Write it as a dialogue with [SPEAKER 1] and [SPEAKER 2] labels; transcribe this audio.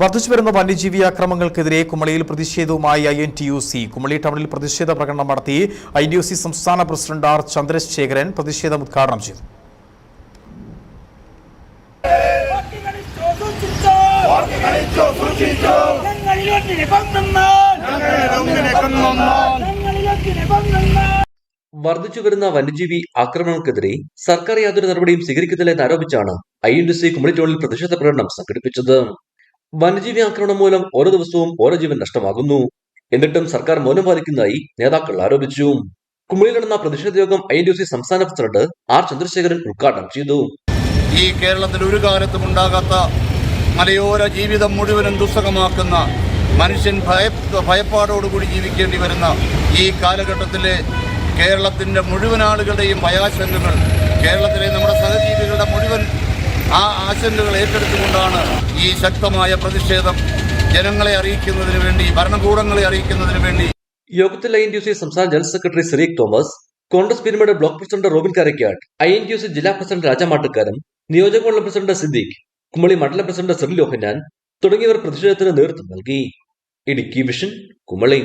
[SPEAKER 1] വർദ്ധിച്ചുവരുന്ന വന്യജീവി ആക്രമണങ്ങൾക്കെതിരെ കുമളിയിൽ പ്രതിഷേധവുമായി I N T U C. Kumily ടൗണിൽ പ്രതിഷേധ പ്രകടനം നടത്തി ഐ ടി യു സി സംസ്ഥാന പ്രസിഡന്റ് ആർ ചന്ദ്രശേഖരൻ പ്രതിഷേധം ഉദ്ഘാടനം ചെയ്തു.
[SPEAKER 2] പാർട്ടികളിച്ചോ സൂക്ഷിച്ചോ ഞങ്ങളിലൊന്നിനെ കൊന്നാൽ ഞങ്ങളിലൊന്നിനെ കൊന്നാൽ
[SPEAKER 3] വർദ്ധിച്ചു വരുന്ന വന്യജീവി ആക്രമണങ്ങൾക്കെതിരെ സർക്കാർ യാതൊരു നടപടിയും സ്വീകരിക്കുന്നില്ലെന്ന് ആരോപിച്ചാണ് I N D C Kumily ടൗണിൽ പ്രതിഷേധ പ്രകടനം സംഘടിപ്പിച്ചത്. വന്യജീവി ആക്രമണം മൂലം ഓരോ ദിവസവും ഓരോ ജീവൻ നഷ്ടമാകുന്നു. എന്നിട്ടും സർക്കാർ മൗനം പാലിക്കുന്നതായി നേതാക്കൾ ആരോപിച്ചു. കുമളിയിൽ നടന്ന പ്രതിഷേധ യോഗം ഐ ഡി സി സംസ്ഥാന പ്രസിഡന്റ് ആർ ചന്ദ്രശേഖരൻ ഉദ്ഘാടനം ചെയ്തു.
[SPEAKER 4] ഈ കേരളത്തിൽ ഒരു കാലത്തും ഉണ്ടാകാത്ത മലയോര ജീവിതം മുഴുവനും ദുസ്സഹമാക്കുന്ന മനുഷ്യൻ ഭയ ഭയപ്പാടോടുകൂടി ജീവിക്കേണ്ടി വരുന്ന ഈ കാലഘട്ടത്തിലെ കേരളത്തിന്റെ മുഴുവൻ ആളുകളുടെയും ഭയാശങ്കകൾ കേരളത്തിലെ നമ്മുടെ ആ ആശങ്കകൾ ഏറ്റെടുത്തുകൊണ്ടാണ് ഈ ശക്തമായ പ്രതിഷേധം ജനങ്ങളെ അറിയിക്കുന്നതിന് വേണ്ടി ഭരണകൂടങ്ങളെ അറിയിക്കുന്നതിന് വേണ്ടി.
[SPEAKER 3] യോഗത്തിൽ ഐ എൻ ഡി സി സംസ്ഥാന general secretary Shri Thomas Congress Peermade block president Robin Karakkad I N D C ജില്ലാ പ്രസിഡന്റ് രാജമാട്ടുകാരൻ നിയോജകമണ്ഡലം പ്രസിഡന്റ് സിദ്ദീഖ് കുമളി മണ്ഡലം പ്രസിഡന്റ് സിറിൽ ലോഹനാൻ തുടങ്ങിയവർ പ്രതിഷേധത്തിന് നേതൃത്വം നൽകി. ഇടുക്കി വിഷൻ കുമളി.